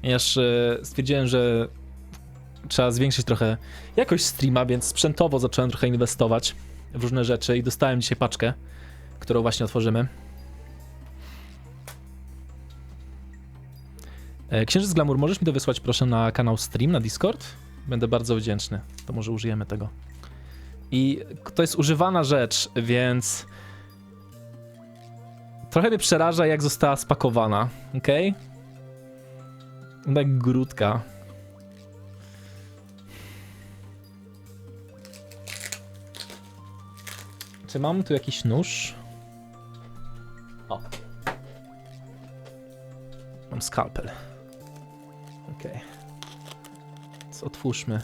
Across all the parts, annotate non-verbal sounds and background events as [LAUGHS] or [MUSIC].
Ponieważ e, stwierdziłem, że trzeba zwiększyć trochę jakość streama, więc sprzętowo zacząłem trochę inwestować w różne rzeczy i dostałem dzisiaj paczkę, którą właśnie otworzymy. E, Księżyc Glamour, możesz mi to wysłać proszę na kanał stream, na Discord? Będę bardzo wdzięczny. To może użyjemy tego. I to jest używana rzecz, więc trochę mnie przeraża, jak została spakowana, okej? Tak grudka. Czy mam tu jakiś nóż? O. Mam skalpel. Okej. Więc otwórzmy.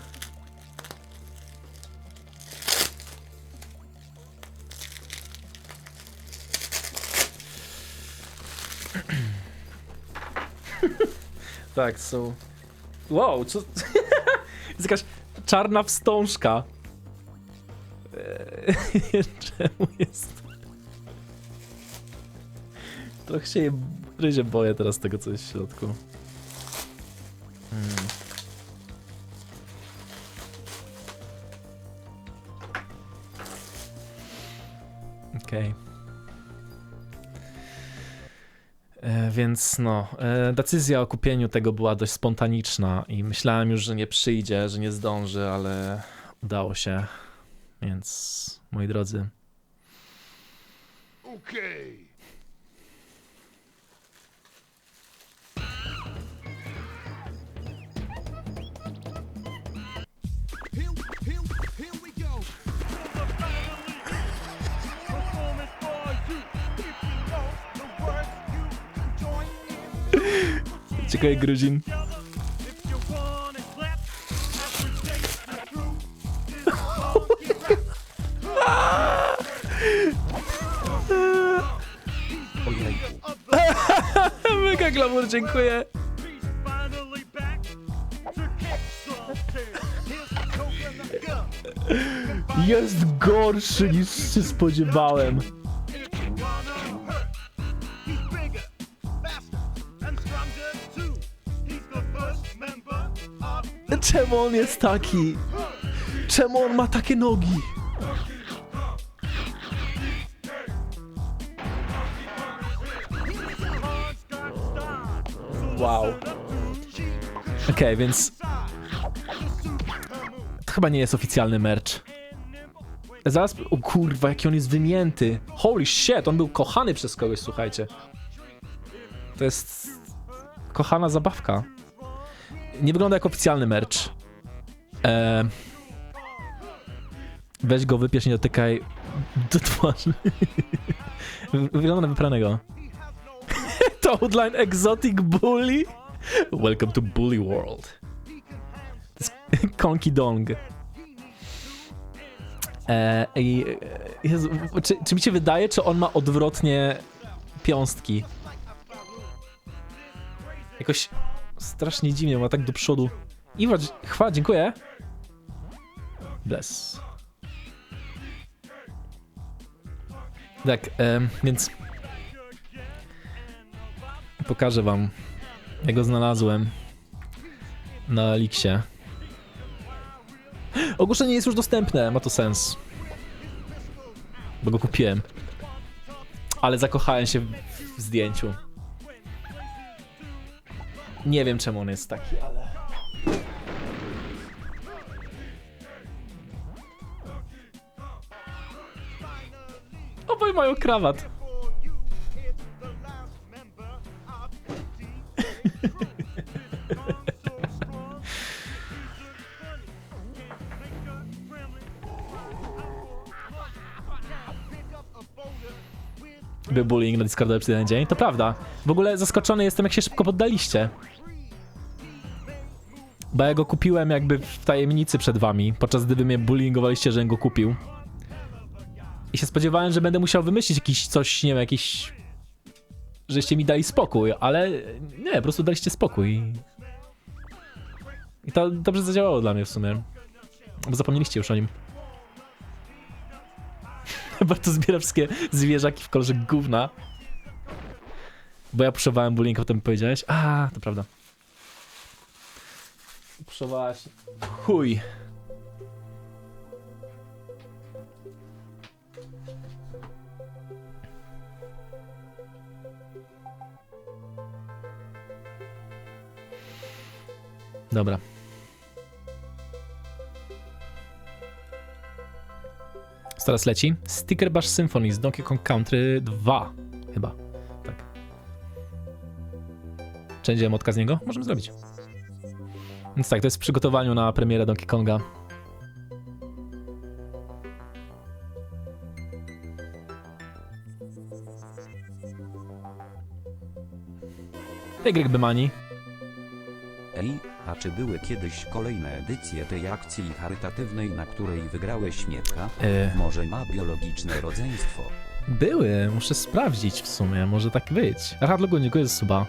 Tak, są. Wow, co. [LAUGHS] jest jakaś czarna wstążka. Eee, [LAUGHS] Czemu jest. Trochę się, trochę się boję teraz tego, co jest w środku. Hmm. Okej. E, Więc no, e, decyzja o kupieniu tego była dość spontaniczna i myślałem już, że nie przyjdzie, że nie zdąży, ale udało się. Więc moi drodzy, Okay. The coke and the gun. Jest gorszy niż się spodziewałem. Czemu on jest taki? Czemu on ma takie nogi? Wow. Okej, więc to chyba nie jest oficjalny merch. Zaraz, o kurwa, jaki on jest wymięty. Holy shit, on był kochany przez kogoś, słuchajcie. To jest kochana zabawka. Nie wygląda jak oficjalny merch. Eee, weź go, wypiesz, nie dotykaj do twarzy. Wygląda na wypranego. [LAUGHS] Toadline Exotic Bully? Welcome to Bully World. [LAUGHS] Konki Dong. E, i, e, Jezu, czy, czy mi się wydaje, czy on ma odwrotnie piąstki? Jakoś strasznie dziwnie, ma tak do przodu. Iwa, chwała, dziękuję. Bless. Tak, więc pokażę wam. Ja go znalazłem na Elixie. Ogłoszenie jest już dostępne, ma to sens. Bo go kupiłem. Ale zakochałem się w zdjęciu. Nie wiem czemu on jest taki, ale... Obaj mają krawat. Był bullying na Discordzie przez jeden dzień. To prawda. W ogóle zaskoczony jestem, jak się szybko poddaliście. Bo ja go kupiłem jakby w tajemnicy przed wami, podczas gdy wy mnie bullyingowaliście, żebym go kupił. I się spodziewałem, że będę musiał wymyślić jakiś coś, nie wiem, jakiś... Żeście mi dali spokój, ale nie, po prostu daliście spokój. I to dobrze zadziałało dla mnie w sumie. Bo zapomnieliście już o nim. [LAUGHS] Bardzo zbieram wszystkie zwierzaki w kolorze gówna. Bo ja puszowałem bullying, potem powiedziałeś. A, to prawda. Puszowałaś. Chuj. Dobra. Teraz leci Sticker Bash Symphony z Donkey Kong Country 2. Chyba. Tak. Czy będzie motka z niego? Możemy zrobić. Więc tak, to jest w przygotowaniu na premierę Donkey Konga. Y Bymani. Ej, a czy były kiedyś kolejne edycje tej akcji charytatywnej, na której wygrałeś Mietka? Y, Może ma biologiczne rodzeństwo? były, muszę sprawdzić w sumie, może tak być. Radlogu, dziękuję za suba.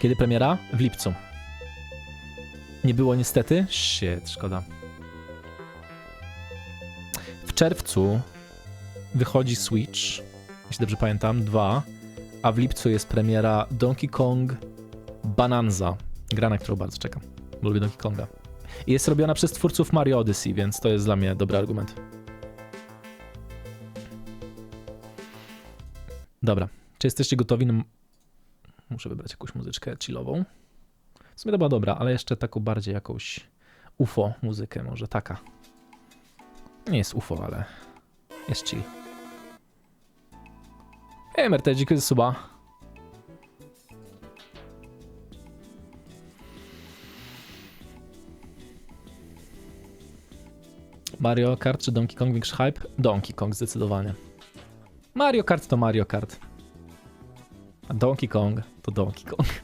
Kiedy premiera? W lipcu. Nie było niestety? Shit, szkoda. W czerwcu wychodzi Switch, jeśli dobrze pamiętam, 2, a w lipcu jest premiera Donkey Kong Bananza. Gra, na którą bardzo czekam. Lubię Donkey Konga. I jest robiona przez twórców Mario Odyssey, więc to jest dla mnie dobry argument. Dobra, czy jesteście gotowi? Muszę wybrać jakąś muzyczkę chillową. W sumie to była dobra, ale jeszcze taką bardziej jakąś UFO muzykę, może taka. Nie jest UFO, ale jest chill. Hej, MRT, dziękuję za suba. Mario Kart czy Donkey Kong większy hype? Donkey Kong zdecydowanie. Mario Kart to Mario Kart. A Donkey Kong to Donkey Kong.